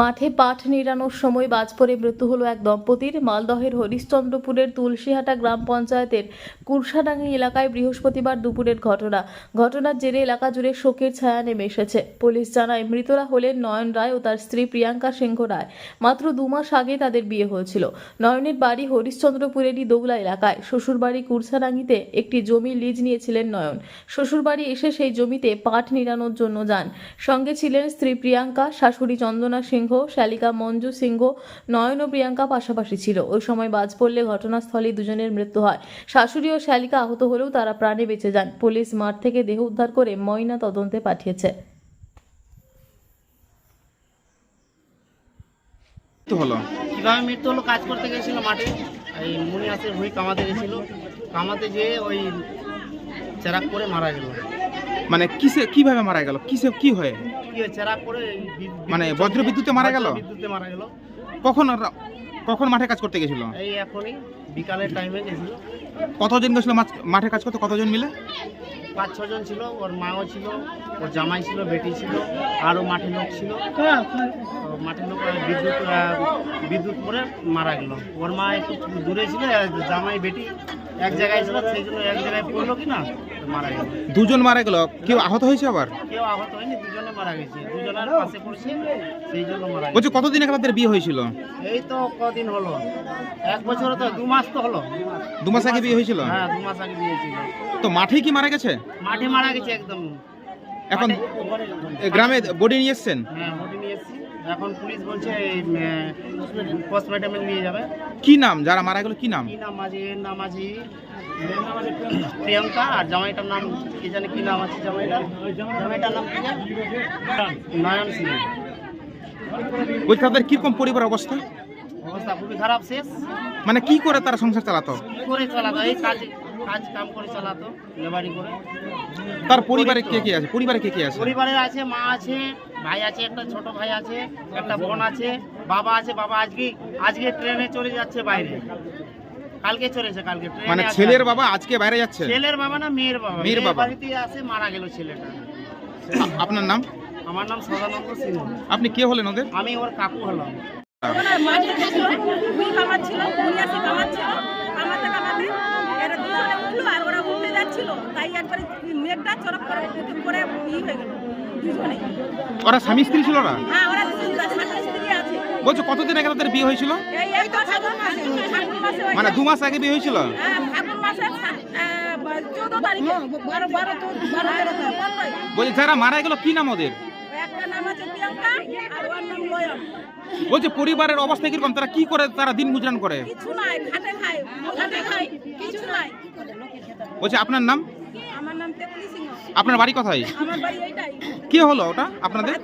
মাঠে পাঠ নিড়ানোর সময় বাজ পড়ে মৃত্যু হলো এক দম্পতির। মালদহের হরিশ্চন্দ্রপুরের তুলসীহাটা গ্রাম পঞ্চায়েতের কুরসাডাঙ্গি এলাকায় বৃহস্পতিবার দুপুরের ঘটনা। ঘটনার জেরে এলাকা জুড়ে শোকের ছায়া নেমে এসেছে। পুলিশ জানায়, মৃতরা হলেন নয়ন রায় ও তার স্ত্রী প্রিয়াঙ্কা সিংহ রায়। মাত্র দু মাস আগে তাদের বিয়ে হয়েছিল। নয়নের বাড়ি হরিশ্চন্দ্রপুরেরই দৌলা এলাকায়। শ্বশুরবাড়ি কুরসাডাঙ্গিতে একটি জমি লিজ নিয়েছিলেন নয়ন। শ্বশুরবাড়ি এসে সেই জমিতে পাট নিড়ানোর জন্য যান। সঙ্গে ছিলেন স্ত্রী প্রিয়াঙ্কা, শাশুড়ি চন্দনা সিংহ শালিকা মঞ্জু সিংহ নয়ন ও প্রিয়াঙ্কা পাশাপাশি ছিল। ওই সময় বাজ পড়লে ঘটনাস্থলেই দুজনের মৃত্যু হয়। শাশুড়ি ও শালিকা আহত হলেও তারা প্রাণে বেঁচে যান। পুলিশ মাঠ থেকে দেহ উদ্ধার করে ময়না তদন্তে পাঠিয়েছে। হলো? কীভাবে মৃত্যু হলো? কাজ করতে গেছিল মাঠে। এই মুনিয়াসের ভুঁই কামাতে গেছিল কামাতে যেয়ে ওই চেরাক করে মারা গেল। মানে কিসে কীভাবে মারা গেল? কিসে কি হয়ে? মানে বজ্র বিদ্যুতে মারা গেল? বিদ্যুতে মারা গেল। কখন কখন মাঠে কাজ করতে গেছিল? এই এখনই বিকালের টাইমে গেছিল। কতজন গেছিল মাঠে কাজ করতে? কতজন মিলে? পাঁচ ছজন ছিল। ওর মাও ছিল ওর জামাই ছিল বেটি ছিল আরও মাঠে লোক ছিল। মাঠে লোক বিদ্যুৎ বিদ্যুৎ করে মারা গেল। ওর মা একটু দূরে ছিল জামাই বেটি এক জায়গায় ছিল সেই জন্য এক জায়গায় পড়ল কি না মারা গেল দুজন মারা গেল? কেউ আহত হয়েছে আবার? কেউ আহত হয়নি দুজনে মারা গেছে। দুজনের পাশে পড়ছে সেই জন্য মারা গেছে। বলছি কতদিন আগে তাদের বিয়ে হয়েছিল? এই তো কদিন হলো। এক বছর তো দু মাস তো হলো। দু মাস আগে বিয়ে হয়েছিল? হ্যাঁ দু মাস আগে বিয়ে ছিল তো মাঠেই কি মারা গেছে? মাঠে মারা গেছে একদম। এখন গ্রামে বডি নিয়ে এসছেন? হ্যাঁ এখন পুলিশ বলছে পোস্টমর্টমে নিয়ে যাবে। কি নাম? যারা মারা গেল কি নাম? কি নাম আছে এর নাম আছে প্রিয়াঙ্কা আর জামাইটার নাম কি জানে কি নাম আছে জামাইটার জামাইটার নাম কি? নয়ন সিং। বলছি তাদের কীরকম পরিবার অবস্থা? অবস্থা খুবই খারাপ শেষ। মানে কি করে তারা সংসার চালাতো? করে চালাতো? এই কাজ কাজ কাম করে চালাতো লেবারি করে। তার পরিবারে কে কে আছে? পরিবারে কে কে আছে? পরিবারে আছে মা আছে ভাই আছে একটা ছোট ভাই আছে একটা বোন আছে বাবা আছে বাবা আজকে আজকে ট্রেনে চলে যাচ্ছে বাইরে। কালকে চলেছে কালকে ট্রেনে মানে ছেলের বাবা আজকে বাইরে যাচ্ছে? ছেলের বাবা না মেয়ের বাবা। মেয়ের বাবা। বাড়িতে আসে মারা গেল ছেলেটা। আপনার নাম? আমার নাম সদানন্দ সিংহ আপনি কে হলেন ওদের? আমি ওর কাকু হলাম। আর ওরা উঠতে যাচ্ছিল। তাই একবারে মেঘটা চরক করে করে ই হয়ে গেল। দুজনে ওরা স্বামী স্ত্রী ছিল না? হ্যাঁ ওরা স্বামী স্ত্রী আছে। বলছো কতদিন আগে তাদের বিয়ে হয়েছিল। মানে দু মাস আগে বিয়ে হয়েছিল? হ্যাঁ বলছি যারা মারা গেল কি নাম ওদের? একটা নাম আছে প্রিয়াঙ্কা আর ওর নাম লয়ন। বলছে পরিবারের অবস্থা কীরকম? তারা কি করে তারা দিন গুজরান করে? কিছু নাই খাটে খায় খাটে খায় কিছু নাই। বলছে আপনার নাম? আমার নাম আপনার বাড়ি কোথায়? কি হলো ওটা আপনাদের?